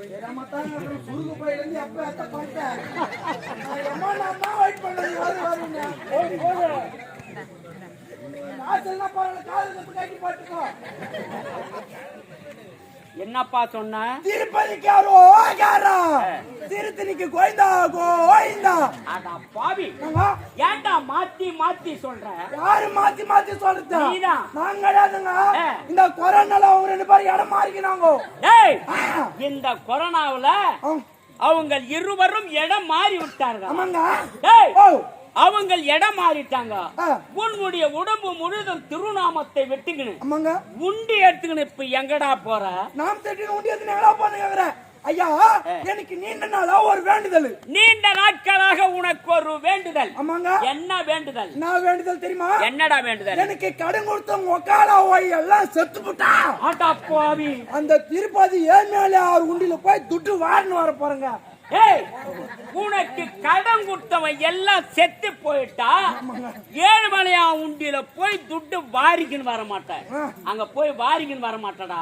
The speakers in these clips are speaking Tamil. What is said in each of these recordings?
சுருக்கு போயிருந்து எப்ப எத்த பார்த்தேன் அம்மா நான் வெயிட் பண்ணது வருங்க கட்டி போட்டுக்கோ என்னப்பா சொன்ன? திருப்பதிக்காரோ யாரா திருத்தணிக்கு கோயிந்தா கோயிந்தா. அடா பாவி. ஏன்டா மாத்தி மாத்தி சொல்ற? யாரு மாத்தி மாத்தி சொல்றது? நீதான். கிடையாதுங்க ஆ. இந்த கொரோனால அவங்க ரெண்டு பேரும் இடம் மாறிக்கினாங்க. ஏய் இந்த கொரோனாவுல அவங்க இருவரும் இடம் மாறி விட்டார்கள் ஆமாங்க ஓ. அவங்க இடம் மாறிட்டாங்க. உன்னுடைய உடம்பு முழுதும் திருநாமத்தை ஆமாங்க. உண்டி எடுத்துக்கணும் இப்ப எங்கடா போற? நாம் தட்டின உண்டியது எங்கடா போன கேக்குறேன். ஐயா எனக்கு நீண்ட நாளா ஒரு வேண்டுதல். நீண்ட நாட்களாக உனக்கு ஒரு வேண்டுதல். ஆமாங்க. என்ன வேண்டுதல்? நான் வேண்டுதல் தெரியுமா? என்னடா வேண்டுதல்? எனக்கு கடன் கொடுத்தவங்க ஒக்கால ஓய் எல்லாம் செத்து போட்டா. ஆட்டா பாவி. அந்த திருப்பதி ஏழ்மையாலே அவர் உண்டியில போய் துட்டு வாரின்னு வர போறேங்க. ஏய் உனக்கு கடன் கொடுத்தவன் எல்லாம் செத்து போயிட்டா ஏழுமலையா உண்டியில போய் துட்டு வாரிக்கின்னு வர மாட்டேன். அங்க போய் வாரிக்கின்னு வர மாட்டடா.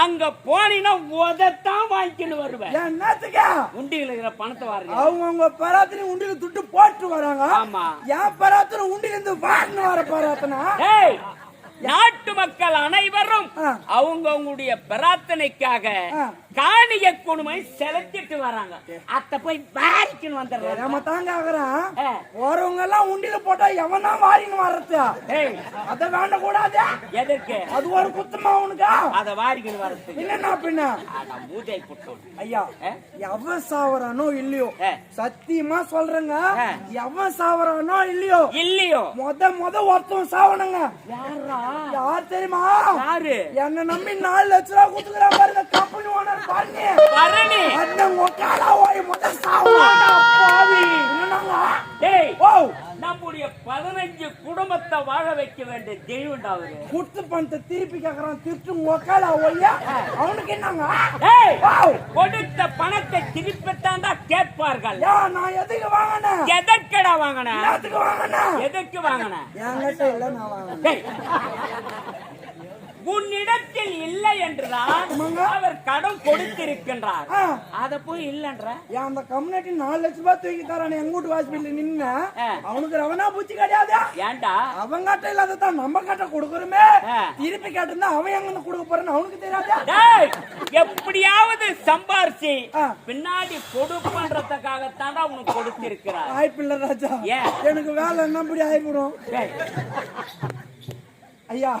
அங்க போனீன்னா உதத்தான் வாங்கிக்கின்னு வருவேன் உண்டியில இருக்கிற பணத்தை வாருங்க அவங்க பராத்திரி உண்டியில துட்டு போட்டு வராங்க ஆமா. என் பராத்திரி உண்டியில இருந்து வாரின்னு வர பராத்தனா ஏய் நாட்டு மக்கள் அனைவரும் ஆ. அவங்க அவங்களுடைய பிரார்த்தனைக்காக. காணிய குடுமை செலுத்திட்டு வராங்க. அத்த போய் வாரிக்கின்னு வந்துடுறாங்க. நம்ம தாங்க ஆகுறேன் ஆ. போறவங்க எல்லாம் உண்டியில போட்டா எவன் வாரின்னு வர்றது ஏய். அத வேண்ட கூடாது எதற்கு? அது ஒரு குத்தமா உனக்கு? அத வாரிக்கின்னு வரதுக்கு என்னன்னா பின்ன? குட்டம் ஐயா? எவன் சாவறானோ இல்லையோ. சத்தியமா சொல்றேங்க. எவன் சாவறானோ இல்லையோ? இல்லையோ? மொத மொத ஒருத்தன் சாவணுங்க. யாரா? தெரியுமா? யாரு? என்ன நம்பி நாலு லட்ச ரூபா குத்துக்கிறா பாருங்க கம்பெனி ஓனர் பரணி. அந்த ஒக்கால ஓய் முத என்னங்க? டேய் ஓ. நம்முடைய பதினஞ்சு குடும்பத்தை வாழ வைக்க வேண்டிய தெய்வம்டா அவரு. குடுத்து பணத்தை திருப்பி கேக்குறான் திருட்டு ஒக்கால ஓய்யா. அவனுக்கு என்னங்க? டேய் கொடுத்த பணத்தை திருப்பித்தாண்டா கேட்பார்கள். யா நான் எதுக்கு வாங்கினேன்? எதற்கடா வாங்கின எதுக்கு வாங்கினேன்? எதற்கு வாங்கின என்கிட்ட இல்ல நான் வாங்கினேன். டேய், உன்னிடத்தில் இல்லை என்றுதான். அவர் கடன் கொடுத்திருக்கின்றார். அத போய் இல்லன்ற அந்த கம்யூனிட்டி நாலு லட்ச ரூபாய் தூக்கி தரான் எங்க வீட்டு ஹாஸ்பிட்டல் நின்னு. அவனுக்கு ரவனா பூச்சி கிடையாது ஏன்டா அவங்கிட்ட இல்லாததான் நம்ம கிட்ட கொடுக்குறோமே. திருப்பி கேட்டிருந்தா அவன் எங்க கொடுக்க போறான்னு அவனுக்கு தெரியாது டேய், எப்படியாவது சம்பாரிச்சு. பின்னாடி கொடுப்பன்றதுக்காகத்தாண்டா உனக்கு கொடுத்திருக்கிறார் வாய்ப்பில்லை ராஜா? எனக்கு வேலை என்ன இப்படி ஆயிப்படும் டேய், ஐயா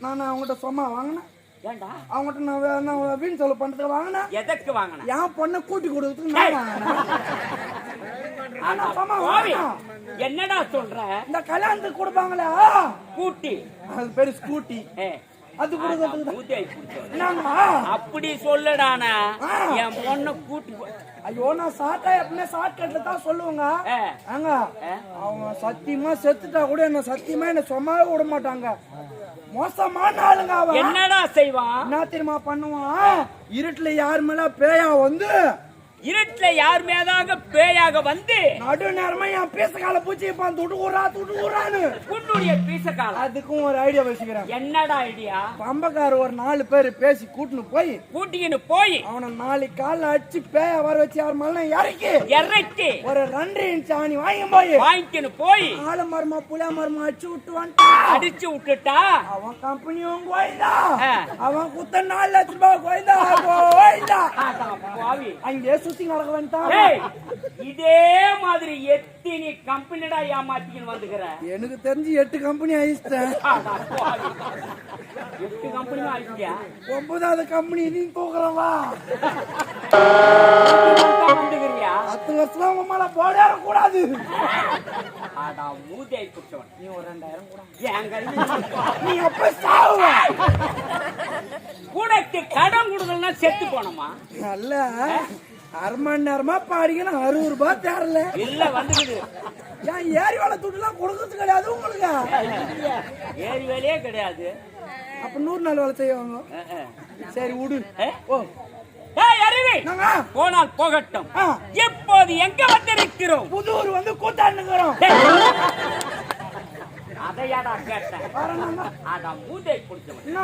நான் அவங்ககிட்ட சும்மா வாங்கினேன். ஏன்டா அவங்ககிட்ட நான் வே- நான் வீண் செலவு பண்றதுக்கு வாங்கினேன். எதற்கு வாங்கின என் பொண்ணை கூட்டி கொடுக்கறதுக்கு நான் வாங்கினேன். ஆனா சும்மா பாவி, வாங்கினேன். என்னடா சொல்ற? இந்த கல்யாணத்துக்கு கொடுப்பாங்களே? கூட்டி அது பேரு ஸ்கூட்டி. ஏ, அது கொடுக்கறதுக்கு தான். என்னங்க அப்படி சொல்லடானா ஆ. என் பொண்ணை கூட்டி போ- ஐயோ நான் சாட்டா எப்பவுமே ஷார்ட் கட்ல தான் சொல்லுவாங்க. ஏ, ஆங்க ஏ. அவங்க சத்தியமா செத்துட்டா கூட என்ன சத்தியமா என்ன சும்மாவே விட மாட்டாங்க. மோசமான ஆளுங்க அவன். என்னடா செய்வான்? என்ன தெரியுமா பண்ணுவான்? இருட்டுல யார் மேல பேயா வந்து இருட்டுல யார் மேதாக பேயாக வந்து நடு நேரமா என் பேச கால பூச்சி இப்ப துட்டு ஊரான்னு உன்னுடைய பீசக்கால. அதுக்கும் ஒரு ஐடியா வச்சுக்கிறேன். என்னடா ஐடியா பம்பக்கார ஒரு நாலு பேர் பேசி கூட்டுன்னு போய் கூட்டிக்கின்னு போய் அவனை நாலு கால்ல அடிச்சு பேய வர வச்சு யார் மேல இறக்கி இறக்கி ஒரு ரெண்டு இன்ச் ஆணி வாங்கி போய் வாங்கிக்கின்னு போய் ஆளு மரமா புளியா மரமா அடிச்சு விட்டு அடிச்சு விட்டுட்டா? அவன் கம்பெனியும் கோயிந்தா. அவன் குத்த நாலு லட்ச ரூபாய் கோயிந்தா கோயிந்தா அங்கே சுத்தி நடக்க வேண்டாம் இதே மாதிரி எத்தினி கம்பெனிடா ஏமாத்திக்கின்னு வந்துக்கிற? எனக்கு தெரிஞ்சு எட்டு கம்பெனி பாவி. எட்டு கம்பெனியும் ஆயிட்டியா ஒன்பதாவது கம்பெனி நீ வந்துக்கிறியா? பத்து வருஷம் உங்க மேல போடே கூடாது அடா மூதை குற்றவன். நீ ஒரு ரெண்டாயிரம் கூட. நீ எப்ப சாவுவ? கூடக்கு கடன் கொடுக்கலன்னா செத்து போனோமா? நல்ல அரை மணி நேரமா பாடிக்கணும். அறுபது ரூபாய் தேரல. இல்ல வந்துக்குது. ஏன் ஏரி வேலை துட்டுலாம் கொடுக்கறது கிடையாது உங்களுக்கு? ஏறி வேலையே கிடையாது. அப்ப நூறு நாள் வேலை செய்வாங்க. சரி விடு? ஓ. போனால் போகட்டும். இப்போது எங்க வந்திருக்கிறோம் புதூர் வந்து கூத்தாண்டுக்கிறோம் ஏய். அதையாடா கேட்டேன். அதான் மூதை பிடிச்சவன்.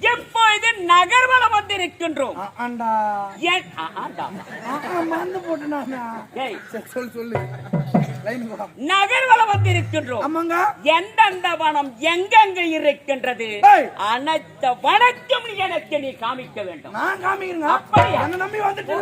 இப்பொழுது நகர்வலம் வந்திருக்கின்றோம்? ஆ, ஆண்டா. ஏன்? ஆ, ஆண்டா. ஆ, ஆ, மறந்து போட்டு நான். ஏய், சரி சொல்லு சொல்லு. லைன் வா நகர்வலம் வந்திருக்கின்றோம். ஆமாங்க. எந்தெந்த வனம் எங்கெங்க இருக்கின்றது. அனைத்த வனக்கும் எனக்கு நீ காமிக்க வேண்டும். நான் காமிக்கிறேங்க. அப்படியா? நம்பி வந்துட்டு